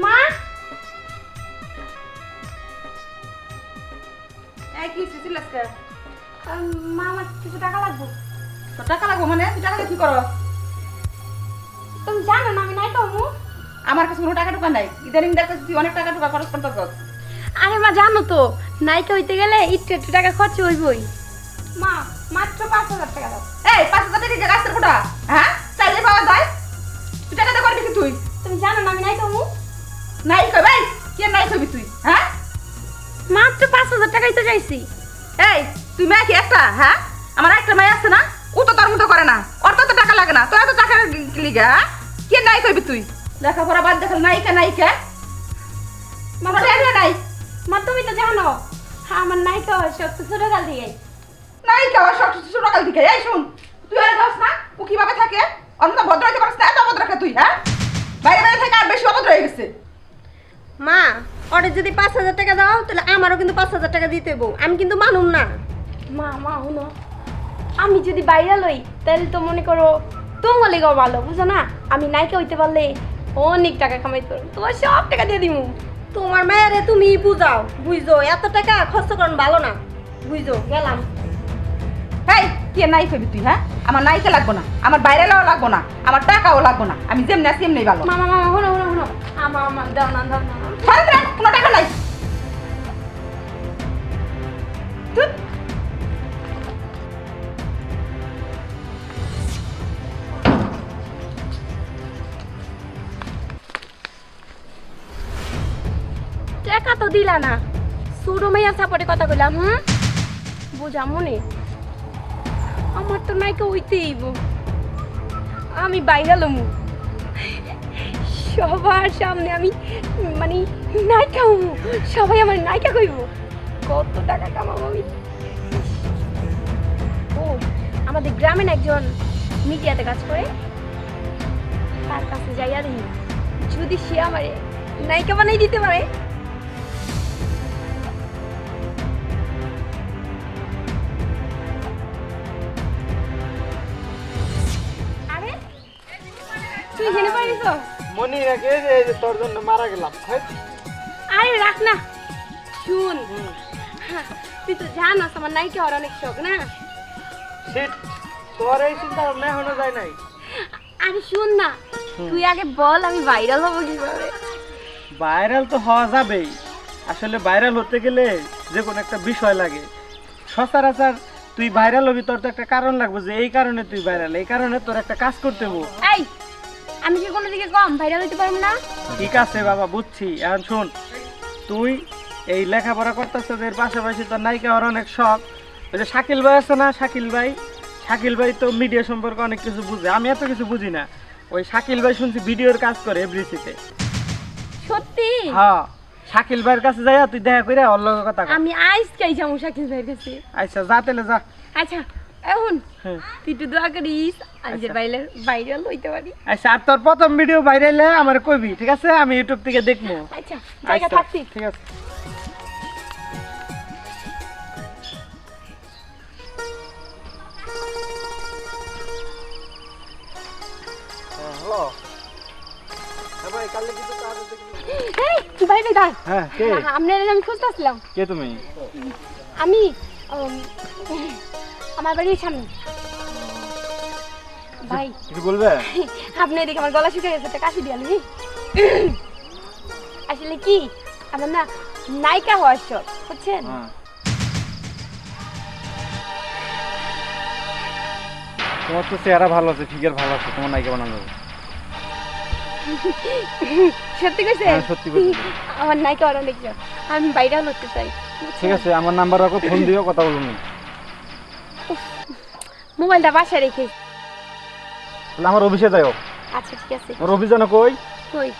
মা? মা কিছু টাকা লাগবে। টাকা লাগবো মানে? তুই টাকা তুমি জানো না আমি নাই তো আমার কাছে টাকা টুকা নাই। ইদানিং দেখতেছি অনেক টাকা টুকা খরচ করতেছ। মা জানো তো নায়িকা হইতে গেলে একটু টাকা খরচ হইবই। মা মাত্র পাঁচ হাজার টাকা দেয় এই পাঁচ হাজার কোটা হ্যাঁ? চাইলে পাওয়া যায়। তুই টাকা দিয়ে করবি কি তুই? তুমি জানো না আমি নাই তো মু নাই কই কে নাই কইবি তুই হ্যাঁ? মাত্র পাঁচ হাজার টাকাই তো চাইছি এই তুই মেয়ে কি একটা হ্যাঁ? আমার একটা মেয়ে আছে না ও তো তোর মতো করে না ওর তো টাকা লাগে না তোর তো টাকা লিগা হ্যাঁ? কে নাই কইবি তুই? লেখাপড়া বাদ দেখাল নাইকা নাইকা মামা টেনশন নাই? মা তুমি তো জানো আমার নায়িকা হয় সব তো ছোটকাল থেকে নাইকা ওর সব কিছু সকাল থেকে এই শুন তুই আর না ও ওরে যদি পাঁচ হাজার টাকা দাও তাহলে আমারও কিন্তু পাঁচ হাজার টাকা দিতে হইবো। আমি কিন্তু মানুম না। মা মা শুনো। আমি যদি বাইরে লই তাহলে তো মনে করো তোমার লেগাও ভালো বুঝো না? আমি নায়িকা হইতে পারলে অনেক টাকা কামাই করো তোমার সব টাকা দিয়ে দিমু। তোমার মায়েরে তুমি বুঝাও বুঝো এত টাকা খরচ করুন ভালো না। বুঝো গেলাম। কে নাই কইবি তুই হ্যাঁ? আমার নাইকা লাগবো না আমার বাইরে লওয়া লাগবো না আমার টাকাও লাগবো না আমি যেমনি আছি এমনি ভালো। মামা মামা শুনো শুনো শুনো আমার আমার দাও না দাও না ছাড় দে, কোনো টাকা নাই। টাকা তো দিলা না। মেয়ের সাপোর্টে কথা কইলাম হুম? বুঝা মনে। তো নায়িকা হইতেই। আমি বাইরে লমু। সবার সামনে আমি মানে নায়িকা হমু সবাই আমার নায়িকা কইব। কত টাকা কামাবো আমি? ও, আমাদের গ্রামের একজন মিডিয়াতে কাজ করে। তার কাছে যাইয়া দিই যদি সে আমারে নায়িকা বানাই দিতে পারে তুই জেনে পারিস মনি রাখে যে তোর জন্য মারা গেলাম। আরে রাখ না। শুন। হ্যাঁ, তুই তো জানাস আমার নায়িকা হওয়ার অনেক শখ না? শীত তোর এই চিন্তা ভাবনা এখনও যায় নাই। আরে শুন না। তুই আগে বল আমি ভাইরাল হব কীভাবে? ভাইরাল তো হওয়া যাবেই। আসলে ভাইরাল হতে গেলে যে কোনো একটা বিষয় লাগে। সচরাচর তুই ভাইরাল হবি তোর তো একটা কারণ লাগবে যে এই কারণে তুই ভাইরাল এই কারণে তোর একটা কাজ করতে হব। এই আমি কি কোনো দিকে কম? ভাইরাল হইতে পারব না? ঠিক আছে বাবা বুঝছি। এখন শোন তুই এই লেখাপড়া করতেছে এর পাশাপাশি তোর নায়িকা হওয়ার অনেক শখ। ওই যে শাকিল ভাই আছে না শাকিল ভাই? শাকিল ভাই তো মিডিয়া সম্পর্কে অনেক কিছু বুঝে। আমি এত কিছু বুঝি না। ওই শাকিল ভাই শুনছি ভিডিওর কাজ করে এভরিসিতে সত্যি? হ্যাঁ। শাকিল ভাইয়ের কাছে যাইয়া তুই দেখা করে ওর লগে কথা আমি আইস খাই যাব শাকিল ভাইয়ের কাছে। আচ্ছা যা তেলে যা। আচ্ছা। এখন হ্যাঁ। তুই একটু দোয়া করিস আমি যে ভাইরাল ভাইরাল হইতে পারি। আচ্ছা আর তোর প্রথম ভিডিও ভাইরালে আমার কইবি ঠিক আছে? আমি ইউটিউব থেকে দেখব। আচ্ছা জায়গা আচ্ছা, থাকতি ঠিক আছে। হ্যাঁ কে? আপনার আমি কে আমি আমার বাড়ির সামনে। ভাই। কিছু বলবে? আপনি এদিকে আমার গলা শুকিয়ে গেছে কাশি দিয়ে আনি আসলে কি আমার না নায়িকা হওয়ার শখ বুঝছেন? হ্যাঁ। তোমার তো চেহারা ভালো আছে ফিগার ভালো আছে তোমার নায়িকা বানানো যাবে। সত্যি কইছে? হ্যাঁ, সত্যি কইছি। আমার নায়িকা অনেক আমি বাইরে হতে চাই ঠিক আছে আমার নাম্বার রাখো ফোন দিও কথা বলুন। মোবাইলটা বাসায় রেখে তাহলে আমার অফিসে যাও আচ্ছা ঠিক আছে। আমার অফিস জানো কই? কই?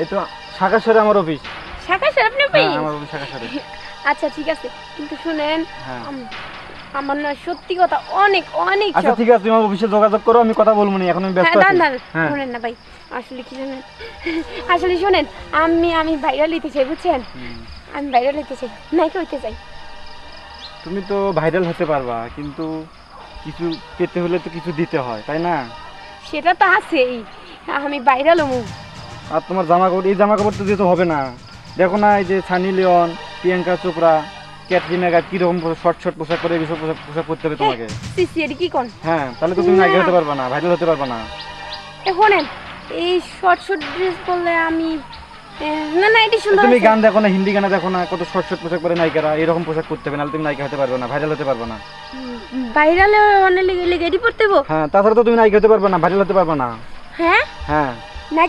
এই তো শাখাসরে আমার অফিস। স্যার আপনি পেয়ে হ্যাঁ আমার অফিস শাখাসরে আচ্ছা ঠিক আছে। কিন্তু শুনেন হ্যাঁ। আমার না সত্যি কথা অনেক অনেক আচ্ছা ঠিক আছে তুমি আমার অফিসে যোগাযোগ করো আমি কথা বলব না এখন আমি ব্যস্ত হ্যাঁ আছি। হ্যাঁ। শোনেন না ভাই আসলে কি জানেন? আসলে শোনেন আমি আমি ভাইরাল হইতে চাই বুঝছেন? আমি ভাইরাল হইতে চাই নায়িকা হইতে চাই। তুমি তো ভাইরাল হতে পারবা কিন্তু কিছু পেতে হলে তো কিছু দিতে হয় তাই না? সেটা তো আছেই। আমি বাইরে হমু আর তোমার জামা কাপড় এই জামা কাপড় তো দিতে হবে না। দেখো না এই যে সানি লিওন প্রিয়াঙ্কা চোপড়া ক্যাটরিনা কাইফ কীরকম শর্ট শর্ট পোশাক পরে এইসব পোশাক পোশাক পরতে হবে তোমাকে। সিসি এটি কি কোন? হ্যাঁ তাহলে তো তুমি নায়িকা হতে পারবে না ভাইরাল হতে পারবে না। এ শোনেন এই শর্ট শর্ট ড্রেস পরলে আমি না না এটি সুন্দর তুমি গান দেখো না হিন্দি গানে দেখো না কত শর্ট শর্ট পোশাক পরে নায়িকারা এরকম পোশাক পরতে হবে নাহলে তুমি নায়িকা হতে পারবে না ভাইরাল হতে পারবে না। বাইরালে অনেক লেগে লেগে এটি পড়তে হব? হ্যাঁ তাছাড়া তো তুমি নায়িকা হতে পারবে না ভাইরাল হতে পারবে না। হ্যাঁ? হ্যাঁ।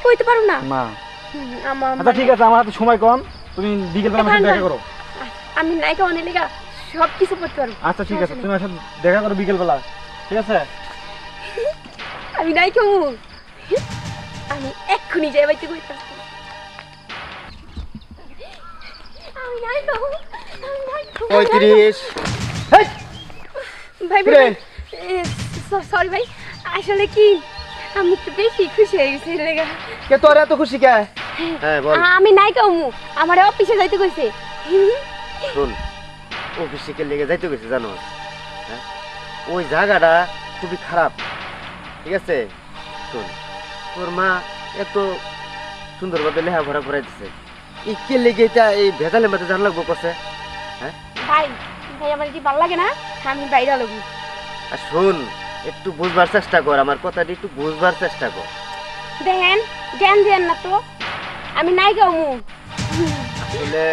হইতে পারো না? না। আমার আচ্ছা ঠিক আছে আমার হাতে সময় কম তুমি বিকেলবেলা আমার সাথে দেখা করো। আমি নাইকা অনেক লেগা সব কিছু করতে পারব। আচ্ছা ঠিক আছে তুমি আমার সাথে দেখা করো বিকেলবেলা ঠিক আছে? আমি নাইকা মু আমি এক্ষুনি যাই বাইতে কইতাম পঁয়ত্রিশ ভাই ভাই সরি ভাই আসলে কি? আমি একটু বেশি খুশি হয়ে গেছি লেগা কে তোর এত খুশি কে? হ্যাঁ বল। আমি নাইকা মু আমার অফিসে যাইতে কইছে। শোন অফিসে কে লেগে যাইতে গেছে জানো? হ্যাঁ? ওই জায়গাটা খুবই খারাপ ঠিক আছে? শোন তোর মা এত সুন্দরভাবে লেখাপড়া করাই দিছে এই কে লেগে এটা এই ভেজালের মধ্যে জান লাগবো কছে। ভাই ভাই আমার কি ভালো লাগে না? আমি বাইরে লাগবো আর শোন একটু বুঝবার চেষ্টা কর আমার কথাটা একটু বুঝবার চেষ্টা কর। দেখেন জ্ঞান দেন না তো। আমি নাইকা মু আসলে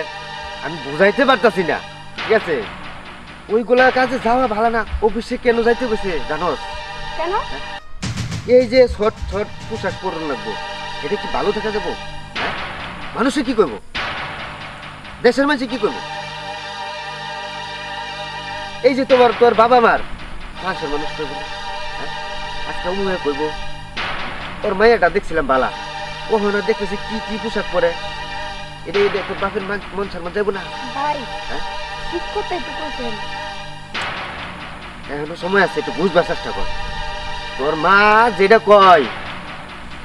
আমি বুঝাইতে পারতাছি না ঠিক আছে? ওইগুলা কাজে যাওয়া ভালো না অফিসে কেন যাইতে গেছে জানোস? কেন? এই যে শর্ট শর্ট পোশাক পরন লাগবো এটা কি ভালো থাকা যাব? হ্যাঁ? মানুষে কি করব দেশের মানুষে কি করব এই যে তোমার তোর বাবা মার মাসের মানুষ করব হ্যাঁ? আজকে করব ওর মাইয়াটা দেখছিলাম বালা। ও হনা দেখতেছি কি কি পোশাক পরে। এটা এটা তোর বাপের মন সম্মান যাব না। ভাই হ্যাঁ? ঠিক কইছেন। এখনও সময় আছে একটু বুঝবার চেষ্টা কর। তোর মা যেটা কয়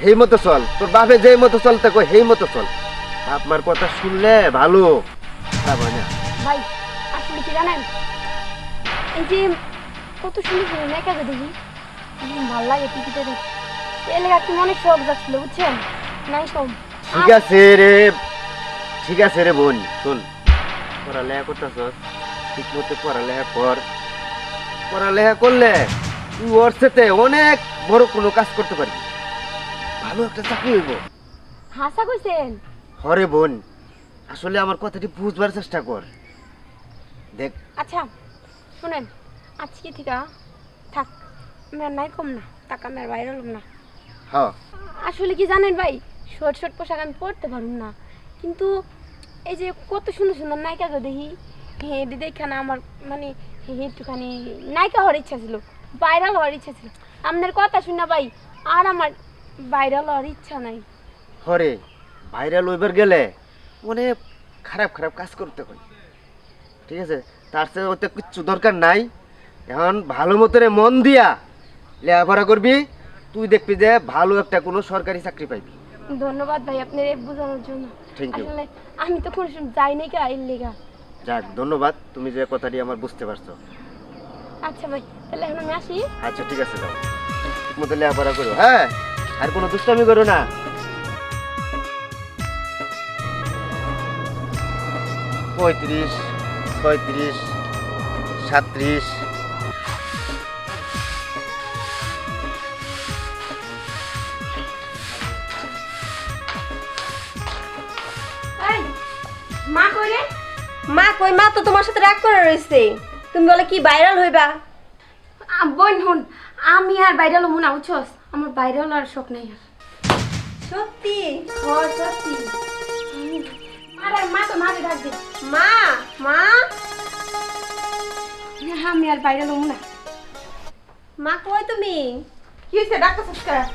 সেই মতো চল। তোর বাপে যে মতো চলতে কয় সেই মতো চল। বাপ মার কথা শুনলে ভালো। না। ভাই আসলে কি জানেন? এই যে কত সুন্দর সুন্দর নায়িকা দেখি ভালো লাগে টিভিতে দেখি। এই লেগে কি মনে শখ যাচ্ছিল বুঝছেন? নাই কম ঠিক আছে রে। ঠিক আছে রে বোন শোন। পড়ালেখা করতেছ ঠিক মতো পড়ালেখা কর। পড়ালেখা করলে তুই ওর সাথে অনেক বড় কোনো কাজ করতে পারবি। ভালো একটা চাকরি হইব। হাসা কইছেন? হরে বোন আসলে আমার কথাটি বুঝবার চেষ্টা কর। দেখ। আচ্ছা শুনেন আজকে থেকে থাক আমার নাই কম না টাকা আমার বাইরে হলাম না। হ্যাঁ আসলে কি জানেন ভাই শর্ট শর্ট পোশাক আমি পরতে পারুম না। কিন্তু এই যে কত সুন্দর সুন্দর নায়িকা গো দেখি হ্যাঁ দেখে না আমার মানে একটুখানি নায়িকা হওয়ার ইচ্ছা ছিল ভাইরাল হওয়ার ইচ্ছা ছিল। আপনার কথা শুনে ভাই আর আমার ভাইরাল হওয়ার ইচ্ছা নাই। হরে ভাইরাল ওইবার গেলে অনেক খারাপ খারাপ কাজ করতে হয়। ঠিক আছে? তার সাথে ওতে কিচ্ছু দরকার নাই। এখন ভালো মতনে মন দিয়া লেখাপড়া করবি তুই দেখবি যে ভালো একটা কোনো সরকারি চাকরি পাইবি। ধন্যবাদ ভাই আপনার এই বোঝানোর জন্য। You. আসলে আমি তো কোনো যাই নাই কা এর লেগা। যাক ধন্যবাদ। তুমি যে কথাটি আমার বুঝতে পারছ। আচ্ছা ভাই তাহলে এখন আমি আসি। আচ্ছা ঠিক আছে যাও। মতো লেখাপড়া করো হ্যাঁ? আর কোনো দুষ্টামি করো না। পঁয়ত্রিশ ছয়ত্রিশ সাত্রিশ। মা কই রে মা কই মা তো তোমার সাথে রাগ করে রইছে। তুমি বলে কি ভাইরাল হইবা? বোন হন আমি আর বাইরে হলো মনে বুঝছস? আমার বাইরে হলো আর শখ নাই আর। সত্যি? ও সত্যি। আরে মা তো মারে ডাক দে। মা মা। আমি আর বাইরে হলো না। মা কই তুমি? কি ডাক্তার সস্কা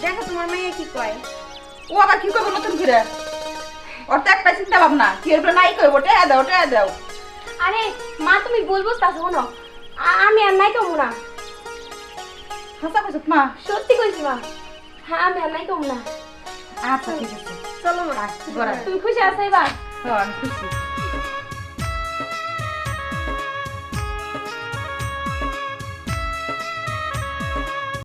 দেখো তোমার মেয়ে কি কয়। ও আবার কি করব নতুন করে? ওর তো একটা চিন্তা ভাবনা কি এর নাই করব টেয়া দাও টেয়া দাও। আরে মা তুমি বলব তা শোনো। আ- আমি আর নাই কমু না। হাসা কইছত মা? সত্যি কইছি মা। হ্যাঁ আমি আর নাই কমু না। আচ্ছা ঠিক আছে। চলো মা গড়া তুমি খুশি আছো এবার? হ্যাঁ আমি খুশি।